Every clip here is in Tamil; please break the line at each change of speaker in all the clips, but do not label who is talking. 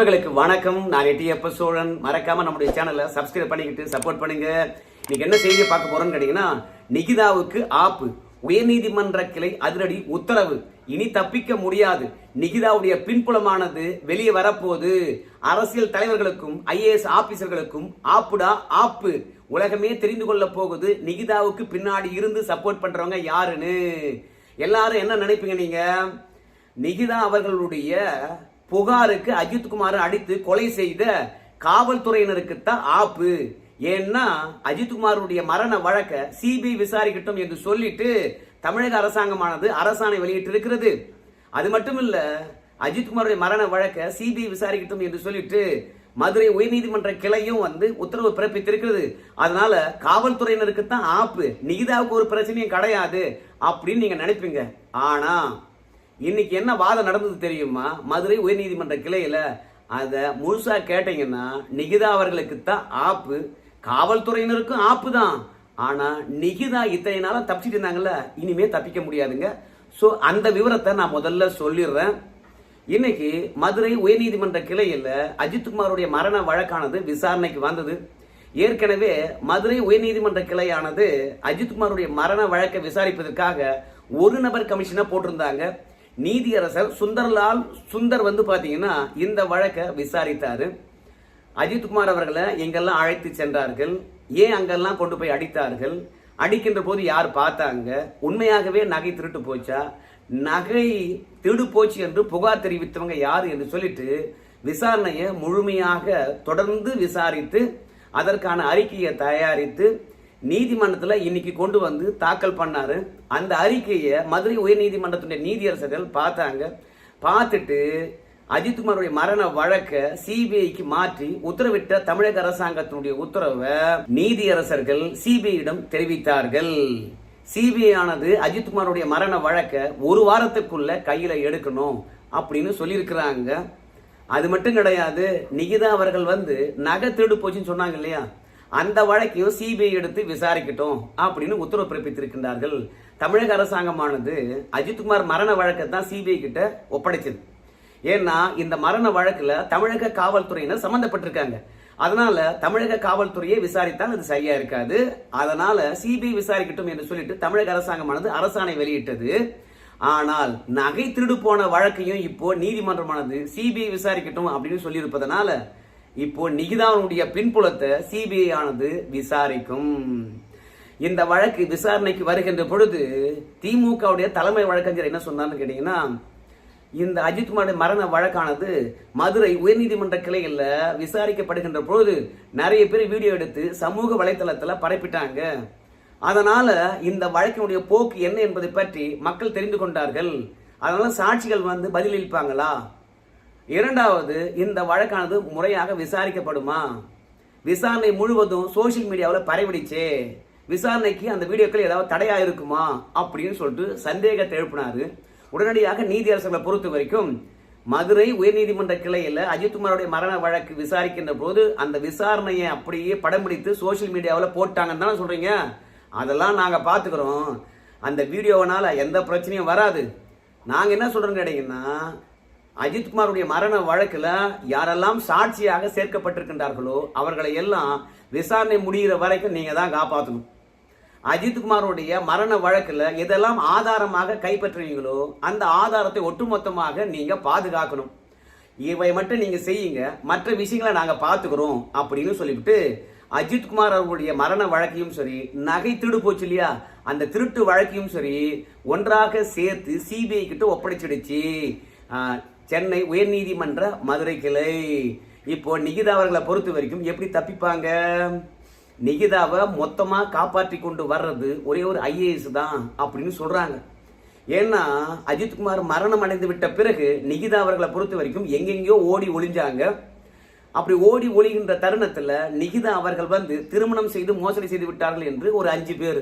நண்பர்களுக்கு வணக்கம். நான் எட்டியப்ப சோழன். மறக்காம நம்முடைய சேனலை சப்ஸ்கிரைப் பண்ணிக்கிட்டு சப்போர்ட் பண்ணுங்க. இன்னைக்கு என்ன செய்தியை பார்க்க போறோம்னு கேட்டீங்கன்னா நிகிதாவுக்கு ஆப்பு உயர்நீதிமன்ற கிளை அதிரடி உத்தரவு. இனி தப்பிக்க முடியாது. நிகிதாவுடைய பின்புலமானது வெளியே வரப்போகுது. அரசியல் தலைவர்களுக்கும் ஐஏஎஸ் ஆபீசர்களுக்கும் ஆப்புடா ஆப்பு. உலகமே தெரிந்து கொள்ள போகுது. நிகிதாவுக்கு பின்னாடி இருந்து சப்போர்ட் பண்றவங்க யாருன்னு? எல்லாரும் என்ன நினைப்பீங்க நீங்க? நிகிதா அவர்களுடைய புகாருக்கு அஜித்குமார் அடித்து கொலை செய்த காவல்துறையினருக்கு தான் ஆப்பு. ஏன்னா அஜித்குமாருடைய மரண வழக்க சிபிஐ விசாரிக்கட்டும் என்று சொல்லிட்டு தமிழக அரசாங்கமானது அரசாணை வெளியிட்டு இருக்கிறது அது மட்டும் இல்ல அஜித்குமாருடைய மரண வழக்க சிபிஐ விசாரிக்கட்டும் என்று சொல்லிட்டு மதுரை உயர்நீதிமன்ற கிளையும் வந்து உத்தரவு பிறப்பித்திருக்கிறது. அதனால காவல்துறையினருக்கு தான் ஆப்பு. நிகிதாவுக்கு ஒரு பிரச்சனையும் கிடையாது அப்படின்னு நீங்க நினைப்பீங்க. ஆனா இன்னைக்கு என்ன வாதம் நடந்தது தெரியுமா? மதுரை உயர்நீதிமன்ற கிளையில அதை முழுசா கேட்டீங்கன்னா நிகிதா அவர்களுக்கு தான் ஆப்பு. காவல்துறையினருக்கும் ஆப்பு தான் ஆனா நிகிதா இத்தனை நாளா தப்பிச்சிட்டு இருந்தாங்கல்ல? இனிமே தப்பிக்க முடியாதுங்க. ஸோ அந்த விவரத்தை நான் முதல்ல சொல்லிடுறேன். இன்னைக்கு மதுரை உயர்நீதிமன்ற கிளையில் அஜித்குமாருடைய மரண வழக்கானது விசாரணைக்கு வந்தது. ஏற்கனவே மதுரை உயர்நீதிமன்ற கிளையானது அஜித்குமாருடைய மரண வழக்கை விசாரிப்பதற்காக ஒரு நபர் கமிஷனை போட்டிருந்தாங்க. நீதியரசர் சுந்தர்லால் சுந்தர் வந்து பார்த்தீங்கன்னா இந்த வழக்கை விசாரித்தார். அஜித்குமார் அவர்களை எங்கெல்லாம் அழைத்து சென்றார்கள் ஏன் அங்கெல்லாம் கொண்டு போய் அடித்தார்கள் அடிக்கின்ற போது யார் பார்த்தாங்க உண்மையாகவே நகை திருட்டு போச்சா நகை திருடு போச்சு என்று புகார் தெரிவித்தவங்க யார் என்று சொல்லிட்டு விசாரணையை முழுமையாக தொடர்ந்து விசாரித்து அதற்கான அறிக்கையை தயாரித்து நீதிமன்றத்தில் இன்னைக்கு கொண்டு வந்து தாக்கல் பண்ணாரு. அந்த அறிக்கையை மதுரை உயர்நீதிமன்றத்துடைய நீதியரசர்கள் பார்த்தாங்க. பார்த்துட்டு அஜித்குமாருடைய மரண வழக்க சிபிஐக்கு மாற்றி உத்தரவிட்ட தமிழக அரசாங்கத்தினுடைய உத்தரவை நீதியரசர்கள் சிபிஐயிடம் தெரிவித்தார்கள். சிபிஐ ஆனது அஜித்குமாருடைய மரண வழக்க ஒரு வாரத்துக்குள்ள கையில எடுக்கணும் அப்படின்னு சொல்லியிருக்கிறாங்க. அது மட்டும் கிடையாது நிகிதா அவர்கள் வந்து நகை திருடு போச்சுன்னு சொன்னாங்க இல்லையா? அந்த வழக்கையும் சிபிஐ எடுத்து விசாரிக்கட்டும் அப்படின்னு உத்தரவு பிறப்பித்திருக்கின்றார்கள். தமிழக அரசாங்கமானது அஜித்குமார் மரண வழக்கை தான் சிபிஐ கிட்ட ஒப்படைச்சது. ஏன்னா இந்த மரண வழக்கில் தமிழக காவல்துறையினர் சம்மந்தப்பட்டிருக்காங்க. அதனால தமிழக காவல்துறையை விசாரித்தால் அது சரியா இருக்காது. அதனால சிபிஐ விசாரிக்கட்டும் என்று சொல்லிட்டு தமிழக அரசாங்கமானது அரசாணை வெளியிட்டது. ஆனால் நகை திருடு போன வழக்கையும் இப்போ நீதிமன்றமானது சிபிஐ விசாரிக்கட்டும் அப்படின்னு சொல்லியிருப்பதனால இப்போ நிகிதாவுடைய பின்புலத்தை சிபிஐ ஆனது விசாரிக்கும். இந்த வழக்கு விசாரணைக்கு வருகின்ற பொழுது திமுகவுடைய தலைமை வழக்கறிஞர் என்ன சொன்னார்னு கேட்டீங்கன்னா இந்த அஜித்குமாருடைய மரண வழக்கானது மதுரை உயர்நீதிமன்ற கிளையில் விசாரிக்கப்படுகின்ற பொழுது நிறைய பேர் வீடியோ எடுத்து சமூக வலைத்தளத்தில் பரப்பிட்டாங்க. அதனால இந்த வழக்கினுடைய போக்கு என்ன என்பதை பற்றி மக்கள் தெரிந்து கொண்டார்கள். அதனால சாட்சிகள் வந்து பதிலளிப்பாங்களா? இரண்டாவது இந்த வழக்கானது முறையாக விசாரிக்கப்படுமா? விசாரணை முழுவதும் சோசியல் மீடியாவில் பரவிடுச்சே. விசாரணைக்கு அந்த வீடியோக்கள் ஏதாவது தடையா இருக்குமா? அப்படின்னு சொல்லிட்டு சந்தேகத்தை எழுப்பினாரு. உடனடியாக நீதியரசர்களை பொறுத்த வரைக்கும் மதுரை உயர்நீதிமன்ற கிளையில் அஜித்குமாரோடைய மரண வழக்கு விசாரிக்கின்ற போது அந்த விசாரணையை அப்படியே படம் பிடித்து சோசியல் மீடியாவில் போட்டாங்கன்னு தானே சொல்கிறீங்க அதெல்லாம் நாங்கள் பார்த்துக்கிறோம். அந்த வீடியோவனால் எந்த பிரச்சனையும் வராது. நாங்கள் என்ன சொல்கிறோம் கேட்டீங்கன்னா அஜித்குமாருடைய மரண வழக்கில் யாரெல்லாம் சாட்சியாக சேர்க்கப்பட்டிருக்கின்றார்களோ அவர்களை எல்லாம் விசாரணை முடிகிற வரைக்கும் நீங்கள் தான் காப்பாற்றணும் அஜித்குமாருடைய மரண வழக்கில் எதெல்லாம் ஆதாரமாக கைப்பற்றுவீங்களோ அந்த ஆதாரத்தை ஒட்டுமொத்தமாக நீங்கள் பாதுகாக்கணும். இவை மட்டும் நீங்கள் செய்யுங்க. மற்ற விஷயங்களை நாங்கள் பார்த்துக்கிறோம் அப்படின்னு சொல்லிவிட்டு அஜித்குமார் அவர்களுடைய மரண வழக்கையும் சரி நகை திருடு போச்சு இல்லையா? அந்த திருட்டு வழக்கையும் சரி ஒன்றாக சேர்த்து சிபிஐ கிட்ட ஒப்படைச்சிடுச்சு. சென்னை உயர்நீதிமன்ற மதுரை கிளை. இப்போ நிகிதா அவர்களை பொறுத்த வரைக்கும் எப்படி தப்பிப்பாங்க? நிகிதாவை மொத்தமாக காப்பாற்றி கொண்டு வர்றது ஒரே ஒரு ஐஏஎஸ் தான் அப்படின்னு சொல்கிறாங்க ஏன்னா அஜித்குமார் மரணம் அடைந்து விட்ட பிறகு நிகிதா அவர்களை பொறுத்த வரைக்கும் எங்கெங்கயோ ஓடி ஒளிஞ்சாங்க. அப்படி ஓடி ஒளிகின்ற தருணத்தில் நிகிதா அவர்கள் வந்து திருமணம் செய்து மோசடி செய்து விட்டார்கள் என்று ஒரு அஞ்சு பேர்.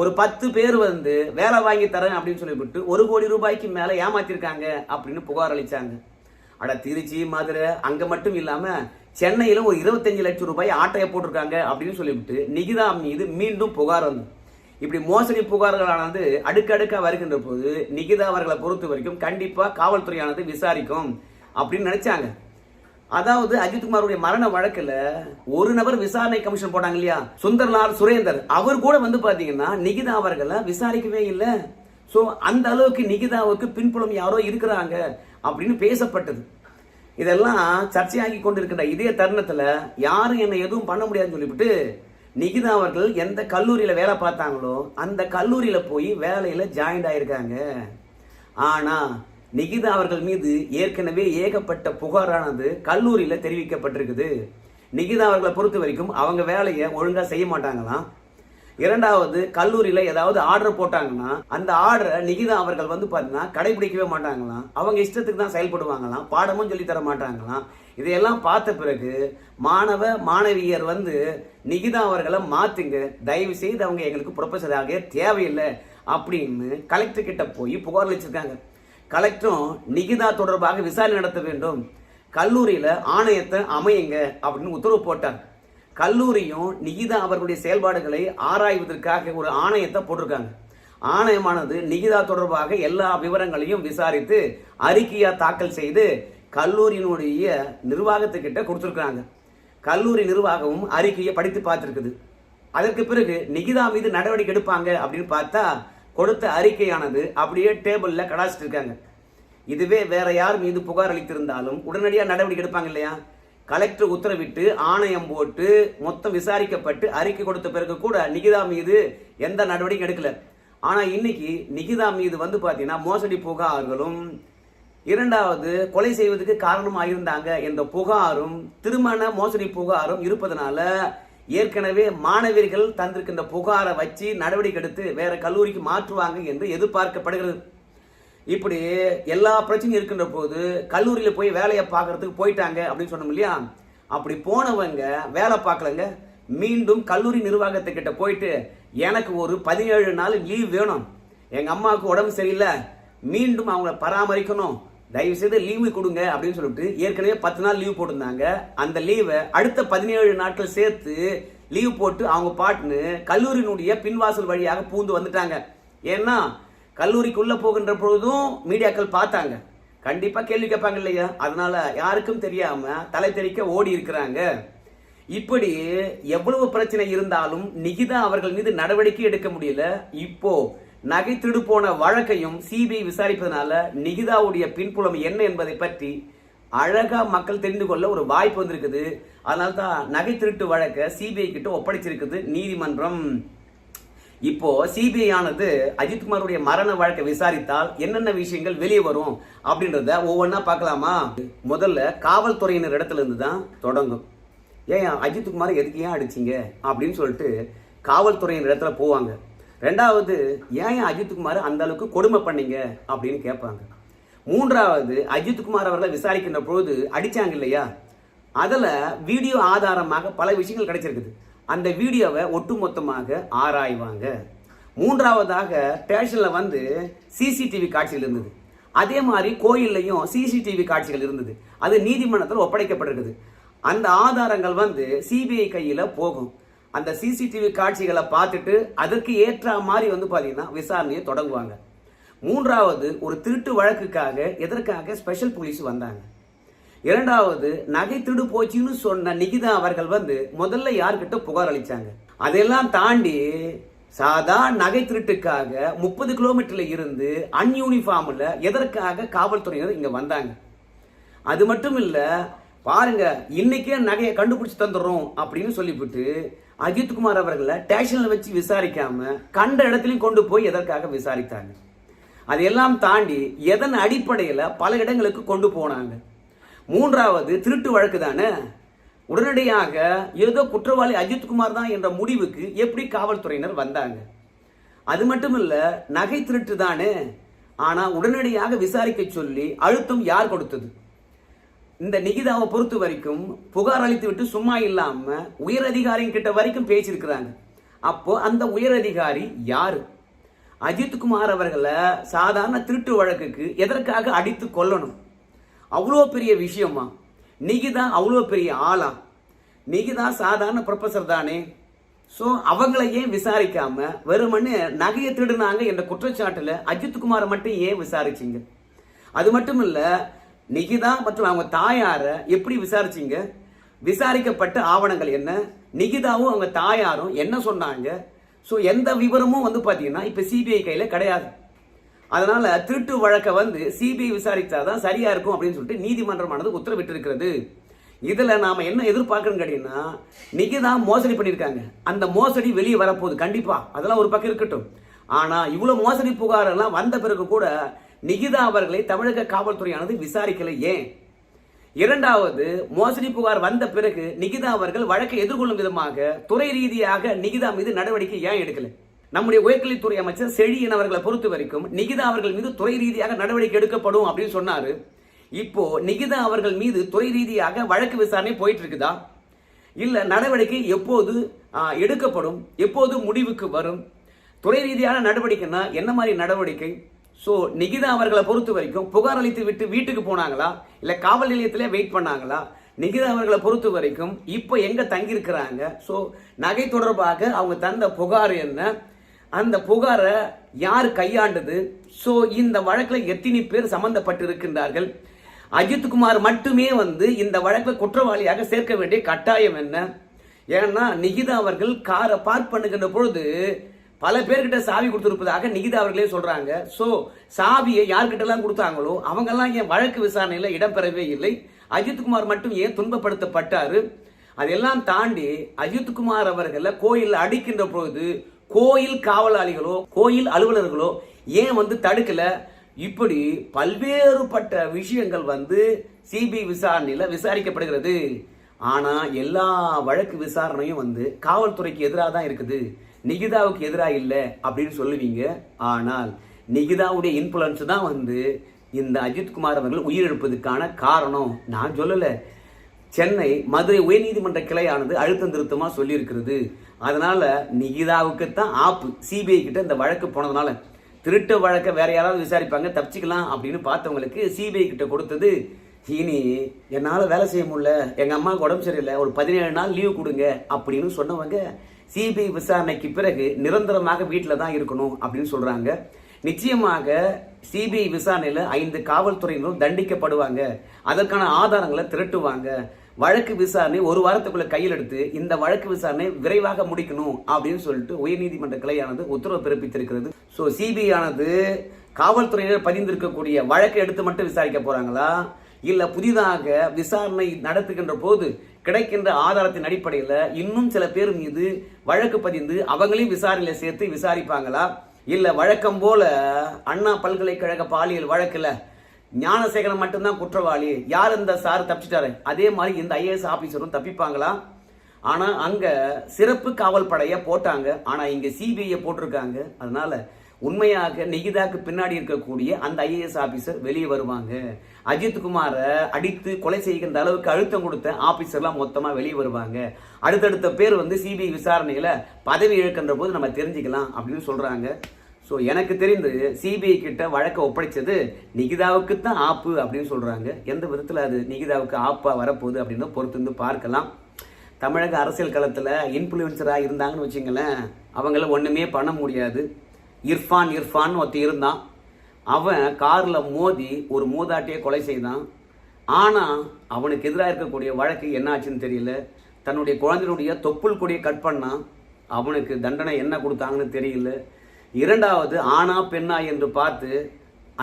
ஒரு பத்து பேர் வந்து வேலை வாங்கி தரேன் அப்படின்னு சொல்லிவிட்டு ஒரு கோடி ரூபாய்க்கு மேலே ஏமாத்திருக்காங்க அப்படின்னு புகார் அளிச்சாங்க. அட திருச்சி மதுரை அங்கே மட்டும் இல்லாமல் சென்னையில் ஒரு இருபத்தஞ்சு லட்சம் ரூபாய் ஆட்டையை போட்டிருக்காங்க அப்படின்னு சொல்லிவிட்டு நிகிதா மீது மீண்டும் புகார் வந்து. இப்படி மோசடி புகார்களானது அடுக்கடுக்கா வருகின்ற போது நிகிதா அவர்களை பொறுத்த வரைக்கும் கண்டிப்பாக காவல்துறையானது விசாரிக்கும் அப்படின்னு நினைச்சாங்க. அதாவது அஜித்குமாருடைய மரண வழக்குல ஒரு நபர் விசாரணை கமிஷன் போட்டாங்க இல்லையா? சுந்தர்லால் சுரேந்தர். அவர் கூட வந்து பாத்தீங்கன்னா நிகிதா அவர்களை விசாரிக்கவே இல்லை. ஸோ அந்த அளவுக்கு நிகிதாவுக்கு பின்புலம் யாரோ இருக்கிறாங்க அப்படின்னு பேசப்பட்டது. இதெல்லாம் சர்ச்சையாகி கொண்டிருக்கிற இதே தருணத்துல யாரும் என்னை எதுவும் பண்ண முடியாதுன்னு சொல்லிவிட்டு நிகிதா அவர்கள் எந்த கல்லூரியில வேலை பார்த்தாங்களோ அந்த கல்லூரியில போய் வேலையில ஜாயின்ட் ஆயிருக்காங்க. ஆனா நிகிதா அவர்கள் மீது ஏற்கனவே ஏகப்பட்ட புகாரானது கல்லூரியில் தெரிவிக்கப்பட்டிருக்குது. நிகிதா அவர்களை பொறுத்த வரைக்கும் அவங்க வேலையை ஒழுங்காக செய்ய மாட்டாங்களாம் இரண்டாவது கல்லூரியில் ஏதாவது ஆர்டர் போட்டாங்கன்னா அந்த ஆர்டரை நிகிதா அவர்கள் வந்து பார்த்தீங்கன்னா கடைபிடிக்கவே மாட்டாங்களாம் அவங்க இஷ்டத்துக்கு தான் செயல்படுவாங்களாம் பாடமும் சொல்லி தர மாட்டாங்களாம் இதையெல்லாம் பார்த்த பிறகு மாணவ மாணவியர் வந்து நிகிதா அவர்களை மாற்றுங்க தயவு செய்து அவங்க எங்களுக்கு ப்ரொஃபஸர் தேவையில்லை அப்படின்னு கலெக்டர் கிட்ட போய் புகார் வச்சிருக்காங்க கலெக்டரும் நிகிதா தொடர்பாக விசாரணை நடத்த வேண்டும். கல்லூரியில் ஆணையத்தை அமையுங்க அப்படின்னு உத்தரவு போட்டார். கல்லூரியும் நிகிதா அவர்களுடைய செயல்பாடுகளை ஆராய்வதற்காக ஒரு ஆணையத்தை போட்டிருக்காங்க. ஆணையமானது நிகிதா தொடர்பாக எல்லா விவரங்களையும் விசாரித்து அறிக்கையாக தாக்கல் செய்து கல்லூரியினுடைய நிர்வாகத்துக்கிட்ட கொடுத்துருக்குறாங்க. கல்லூரி நிர்வாகமும் அறிக்கையை படித்து பார்த்துருக்குது. அதற்கு பிறகு நிகிதா மீது நடவடிக்கை எடுப்பாங்க அப்படின்னு பார்த்தா கொடுத்த அறிக்கையானது அப்படியே டேபிளில் கடாச்சிட்டு இருக்காங்க இதுவே வேற யார் மீது புகார் அளித்திருந்தாலும் உடனடியாக நடவடிக்கை எடுப்பாங்க இல்லையா? கலெக்டர் உத்தரவிட்டு ஆணையம் போட்டு மொத்தம் விசாரிக்கப்பட்டு அறிக்கை கொடுத்த பிறகு கூட நிகிதா மீது எந்த நடவடிக்கை எடுக்கல. ஆனால் இன்னைக்கு நிகிதா மீது வந்து பார்த்தீங்கன்னா மோசடி புகார்களும் இரண்டாவது கொலை செய்வதற்கு காரணமாக இருந்தாங்க என்ற புகாரும் திருமண மோசடி புகாரும் இருப்பதனால ஏற்கனவே மாணவர்கள் தந்திருக்கின்ற புகாரை வச்சு நடவடிக்கை எடுத்து வேற கல்லூரிக்கு மாற்றுவாங்க என்று எதிர்பார்க்கப்படுகிறது. இப்படி எல்லா பிரச்சனையும் இருக்கின்ற போது கல்லூரியில் போய் வேலையை பார்க்கறதுக்கு போயிட்டாங்க அப்படின்னு சொன்னோம் இல்லையா? அப்படி போனவங்க வேலை பார்க்கலங்க. மீண்டும் கல்லூரி நிர்வாகத்துக்கிட்ட போயிட்டு எனக்கு ஒரு பதினேழு நாள் லீவ் வேணும். எங்கள் அம்மாவுக்கு உடம்பு சரியில்லை. மீண்டும் அவங்கள பராமரிக்கணும். தயவு செய்து லீவு கொடுங்க அப்படின்னு சொல்லிட்டு ஏற்கனவே பத்து நாள் லீவ் போட்டிருந்தாங்க. அந்த லீவை அடுத்த பதினேழு நாட்கள் சேர்த்து லீவ் போட்டு அவங்க பாட்டுன்னு கல்லூரியினுடைய பின்வாசல் வழியாக பூந்து வந்துட்டாங்க. ஏன்னா கல்லூரிக்குள்ள போகின்ற பொழுதும் மீடியாக்கள் பார்த்தாங்க. கண்டிப்பா கேள்வி கேட்பாங்க இல்லையா? அதனால யாருக்கும் தெரியாம தலை தெறிக்க ஓடி இருக்கிறாங்க. இப்படி எவ்வளவு பிரச்சனை இருந்தாலும் நிகிதா அவர்கள் மீது நடவடிக்கை எடுக்க முடியல. இப்போ நகை திருடு போன வழக்கையும் சிபிஐ விசாரிப்பதனால நிகிதாவுடைய பின்புலம் என்ன என்பதை பற்றி அழகா மக்கள் தெரிந்து கொள்ள ஒரு வாய்ப்பு வந்திருக்குது. அதனால தான் நகை திருட்டு வழக்கை சிபிஐ கிட்ட ஒப்படைச்சிருக்குது நீதிமன்றம். இப்போ சிபிஐ ஆனது அஜித்குமாருடைய மரண வழக்கை விசாரித்தால் என்னென்ன விஷயங்கள் வெளியே வரும் அப்படின்றத ஒவ்வொன்றா பார்க்கலாமா? முதல்ல காவல்துறையினர் இடத்துல இருந்து தான் தொடங்கும். ஏன் அஜித்குமார் எதுக்கு ஏன் அடிச்சீங்க? அப்படின்னு சொல்லிட்டு காவல்துறையினர் இடத்துல போவாங்க. ரெண்டாவது ஏன் அஜித்குமார் அந்த அளவுக்கு கொடுமை பண்ணீங்க? அப்படின்னு கேட்பாங்க. மூன்றாவது அஜித்குமார் அவர்களை விசாரிக்கின்ற பொழுது அடிச்சாங்க இல்லையா? அதில் வீடியோ ஆதாரமாக பல விஷயங்கள் கிடைச்சிருக்குது. அந்த வீடியோவை ஒட்டுமொத்தமாக ஆராய்வாங்க. மூன்றாவதாக ஸ்டேஷனில் வந்து சிசிடிவி காட்சிகள் இருந்தது. அதே மாதிரி கோயில்லையும் சிசிடிவி காட்சிகள் இருந்தது. அது நீதிமன்றத்தில் ஒப்படைக்கப்பட்டிருக்குது. அந்த ஆதாரங்கள் வந்து சிபிஐ கையில் போகும். அந்த சிசிடிவி காட்சிகளை பார்த்துட்டு அதற்கு ஏற்ற மாதிரி வந்து பார்த்தீங்கன்னா விசாரணையை தொடங்குவாங்க. மூன்றாவது ஒரு திருட்டு வழக்குக்காக எதற்காக ஸ்பெஷல் போலீஸ் வந்தாங்க. இரண்டாவது நகை திருடு போச்சுன்னு சொன்ன நிகிதா அவர்கள் வந்து முதல்ல யார்கிட்ட புகார் அளித்தாங்க அதெல்லாம் தாண்டி சாதா நகை திருட்டுக்காக முப்பது கிலோமீட்டரில் இருந்து அன்யூனிஃபார்மில் எதற்காக காவல்துறையினர் இங்கே வந்தாங்க. அது மட்டும் இல்லை பாருங்க இன்னைக்கே நகையை கண்டுபிடிச்சி தந்துடுறோம் அப்படின்னு சொல்லிவிட்டு அஜித்குமார் அவர்களை ஸ்டேஷன்ல வச்சு விசாரிக்காம கண்ட இடத்துலையும் கொண்டு போய் எதற்காக விசாரித்தாங்க? அதையெல்லாம் தாண்டி எதன் அடிப்படையில் பல இடங்களுக்கு கொண்டு போனாங்க? மூன்றாவது திருட்டு வழக்கு தானே? உடனடியாக ஏதோ குற்றவாளி அஜித்குமார் தான் என்ற முடிவுக்கு எப்படி காவல்துறையினர் வந்தாங்க? அது மட்டும் இல்ல நகை திருட்டு தானே? ஆனா உடனடியாக விசாரிக்க சொல்லி அழுத்தம் யார் கொடுத்தது? இந்த நிகிதாவை பொறுத்த வரைக்கும் புகார் அளித்து விட்டு சும்மா இல்லாம உயர் அதிகாரிங்க கிட்ட வரைக்கும் பேசியிருக்கிறாங்க. அப்போ அந்த உயர் அதிகாரி யாரு அஜித்குமார் அவர்களை சாதாரண திருட்டு வழக்குக்கு எதற்காக அடித்து கொல்லணும்? அவ்வளோ பெரிய விஷயமா? நிகிதா அவ்வளோ பெரிய ஆளா? நிகிதா சாதாரண ப்ரொஃபஸர் தானே. ஸோ அவங்கள ஏன் விசாரிக்காம வெறுமனு நகையை திருடுனாங்க என்ற குற்றச்சாட்டில் அஜித்குமாரை மட்டும் ஏன் விசாரிச்சிங்க? அது மட்டும் இல்லை நிகிதா மற்றும் அவங்க தாயாரை எப்படி விசாரிச்சீங்க? விசாரிக்கப்பட்ட ஆவணங்கள் என்ன? நிகிதாவும் அவங்க தாயாரும் என்ன சொன்னாங்க? ஸோ எந்த விவரமும் வந்து பார்த்தீங்கன்னா இப்போ சிபிஐ கையில் கிடையாது. அதனால் திருட்டு வழக்கை வந்து சிபிஐ விசாரித்தா தான் சரியாக இருக்கும் அப்படின்னு சொல்லிட்டு நீதிமன்றமானது உத்தரவிட்டிருக்கிறது. இதில் நாம் என்ன எதிர்பார்க்கணும்னு கேட்டீங்கன்னா நிகிதா மோசடி பண்ணியிருக்காங்க. அந்த மோசடி வெளியே வரப்போகுது. கண்டிப்பாக அதெல்லாம் ஒரு பக்கம் இருக்கட்டும். ஆனால் இவ்வளோ மோசடி புகாரெல்லாம் வந்த பிறகு கூட நிகிதா அவர்களை தமிழக காவல்துறையானது விசாரிக்கல ஏன்? இரண்டாவது மோசடி புகார் வந்த பிறகு நிகிதா அவர்கள் வழக்கை எதிர்கொள்ளும் விதமாக துறை ரீதியாக நிகிதா மீது நடவடிக்கை ஏன் எடுக்கல? நம்முடைய உயர்கல்வித்துறை அமைச்சர் செழியன் அவர்களை பொறுத்த வரைக்கும் நிகிதா அவர்கள் மீது துறை ரீதியாக நடவடிக்கை எடுக்கப்படும் அப்படின்னு சொன்னாரு. இப்போ நிகிதா அவர்கள் மீது துறை ரீதியாக வழக்கு விசாரணை போயிட்டு இருக்குதா இல்ல நடவடிக்கை எப்போது எடுக்கப்படும்? எப்போது முடிவுக்கு வரும்? துறை ரீதியான நடவடிக்கைன்னா என்ன மாதிரி நடவடிக்கை? ஸோ நிகிதா அவர்களை பொறுத்த வரைக்கும் புகார் அளித்து விட்டு வீட்டுக்கு போனாங்களா? இல்லை காவல் நிலையத்திலே வெயிட் பண்ணாங்களா? நிகிதா அவர்களை பொறுத்த வரைக்கும் இப்போ எங்கே தங்கியிருக்கிறாங்க? ஸோ நகை தொடர்பாக அவங்க தந்த புகார் என்ன? அந்த புகாரை யார் கையாண்டது? ஸோ இந்த வழக்கில் எத்தனை பேர் சம்மந்தப்பட்டு இருக்கின்றார்கள் அஜித்குமார் மட்டுமே வந்து இந்த வழக்கில் குற்றவாளியாக சேர்க்க வேண்டிய கட்டாயம் என்ன? ஏன்னா நிகிதா அவர்கள் காரை பார்க் பண்ணுகின்ற பொழுது பல பேர்கிட்ட சாவி கொடுத்துருப்பதாக நிகிதா அவர்களே சொல்றாங்க. சோ சாவியை யார்கிட்டலாம் கொடுத்தாங்களோ அவங்கெல்லாம் ஏன் வழக்கு விசாரணையில் இடம்பெறவே இல்லை. அஜித்குமார் மட்டும் ஏன் துன்பப்படுத்தப்பட்டாரு? அதெல்லாம் தாண்டி அஜித்குமார் அவர்களை கோயில் அடிக்கின்ற பொழுது கோயில் காவலாளிகளோ கோயில் அலுவலர்களோ ஏன் வந்து தடுக்கல? இப்படி பல்வேறுபட்ட விஷயங்கள் வந்து சிபிஐ விசாரணையில் விசாரிக்கப்படுகிறது. ஆனால் எல்லா வழக்கு விசாரணையும் வந்து காவல்துறைக்கு எதிராக தான் இருக்குது. நிகிதாவுக்கு எதிராக இல்லை அப்படின்னு சொல்லுவீங்க. ஆனால் நிகிதாவுடைய இன்ஃபுளுன்ஸ் தான் வந்து இந்த அஜித்குமார் அவர்கள் உயிரிழப்பதுக்கான காரணம். நான் சொல்லலை. சென்னை மதுரை உயர்நீதிமன்ற கிளையானது அழுத்தம் திருத்தமாக சொல்லியிருக்கிறது. அதனால் நிகிதாவுக்கு தான் ஆப்பு. சிபிஐ கிட்ட இந்த வழக்கு போனதுனால திருட்டு வழக்கை வேற யாராவது விசாரிப்பாங்க தப்பிச்சிக்கலாம் அப்படின்னு பார்த்தவங்களுக்கு சிபிஐ கிட்ட கொடுத்தது. இனி என்னால் வேலை செய்ய முடியல. எங்கள் அம்மாவுக்கு உடம்பு சரியில்லை. ஒரு பதினேழு நாள் லீவு கொடுங்க அப்படின்னு சொன்னவங்க சிபிஐ விசாரணைக்கு பிறகு நிரந்தரமாக வீட்டில் தான் இருக்கணும் அப்படின்னு சொல்கிறாங்க நிச்சயமாக சிபிஐ விசாரணையில் ஐந்து காவல்துறையினரும் தண்டிக்கப்படுவாங்க. அதற்கான ஆதாரங்களை திரட்டுவாங்க. வழக்கு விசாரணை ஒரு வாரத்துக்குள்ள கையில் எடுத்து இந்த வழக்கு விசாரணை விரைவாக முடிக்கணும் அப்படின்னு சொல்லிட்டு உயர்நீதிமன்ற கிளையானது உத்தரவு பிறப்பித்திருக்கிறது. ஸோ சிபிஐ ஆனது காவல்துறையினர் பதிந்திருக்கக்கூடிய வழக்கை எடுத்து மட்டும் விசாரிக்க போறாங்களா? இல்லை புதிதாக விசாரணை நடத்துகின்ற போது கிடைக்கின்ற ஆதாரத்தின் அடிப்படையில் இன்னும் சில பேர் மீது வழக்கு பதிந்து அவங்களையும் விசாரணையில் சேர்த்து விசாரிப்பாங்களா? இல்லை வழக்கம் போல அண்ணா பல்கலைக்கழக பாலியல் வழக்கில் ஞானசேகரன் மட்டும்தான் குற்றவாளி யார் இந்த சார் தப்பிச்சிட்டாரு? அதே மாதிரி இந்த ஐஏஎஸ் ஆஃபீஸரும் தப்பிப்பாங்களா? ஆனால் அங்கே சிறப்பு காவல் படையை போட்டாங்க. ஆனால் இங்கே சிபிஐயை போட்டிருக்காங்க. அதனால உண்மையாக நிகிதாக்கு பின்னாடி இருக்கக்கூடிய அந்த ஐஏஎஸ் ஆஃபீஸர் வெளியே வருவாங்க. அஜித்குமாரை அடித்து கொலை செய்கின்ற அளவுக்கு அழுத்தம் கொடுத்த ஆஃபீஸர்லாம் மொத்தமாக வெளியே வருவாங்க. அடுத்தடுத்த பேர் வந்து சிபிஐ விசாரணைகளை பதவி இழக்கின்ற போது நம்ம தெரிஞ்சுக்கலாம் அப்படின்னு சொல்கிறாங்க ஸோ எனக்கு தெரிந்து சிபிஐ கிட்ட வழக்கை ஒப்படைச்சது நிகிதாவுக்கு தான் ஆப்பு அப்படின்னு சொல்கிறாங்க எந்த விதத்தில் அது நிகிதாவுக்கு ஆப்பாக வரப்போகுது அப்படின்னு பொறுத்து வந்து பார்க்கலாம். தமிழக அரசியல் களத்தில் இன்ஃப்ளூயன்சராக இருந்தாங்கன்னு வச்சுங்களேன் அவங்கள ஒன்றுமே பண்ண முடியாது. இர்ஃபான் இர்ஃபான் ஒருத்தன் இருந்தான். அவன் காரில் மோதி ஒரு மூதாட்டியை கொலை செய்தான். ஆனால் அவனுக்கு எதிராக இருக்கக்கூடிய வழக்கு என்ன ஆச்சுன்னு தெரியல. தன்னுடைய குழந்தையுடைய தொப்புள் கொடியை கட் பண்ணான் அவனுக்கு தண்டனை என்ன கொடுத்தாங்கன்னு தெரியல. இரண்டாவது ஆணா பெண்ணா என்று பார்த்து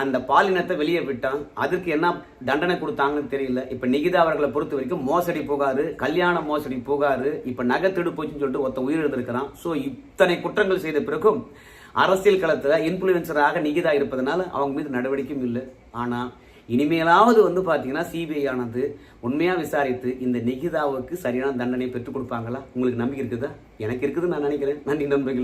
அந்த பாலினத்தை வெளியே விட்டான். அதற்கு என்ன தண்டனை கொடுத்தாங்கன்னு தெரியல. இப்போ நிகிதா அவர்களை பொறுத்த வரைக்கும் மோசடி புகாரு கல்யாண மோசடி புகாரு இப்போ நகை திருடு போச்சுன்னு சொல்லிட்டு ஒருத்தன் உயிரிழந்திருக்கிறான். ஸோ இத்தனை குற்றங்கள் செய்த பிறகும் அரசியல் களத்தில் இன்ஃப்ளூயன்சராக நிகிதா இருப்பதனால அவங்க மீது நடவடிக்கையும் இல்லை. ஆனால் இனிமேலாவது வந்து பார்த்தீங்கன்னா சிபிஐ ஆனது உண்மையாக விசாரித்து இந்த நிகிதாவுக்கு சரியான தண்டனை பெற்றுக் கொடுப்பாங்களா? உங்களுக்கு நம்பிக்கை இருக்குதா? எனக்கு இருக்குதுன்னு நான் நினைக்கிறேன். நன்றி நண்பர்கள்.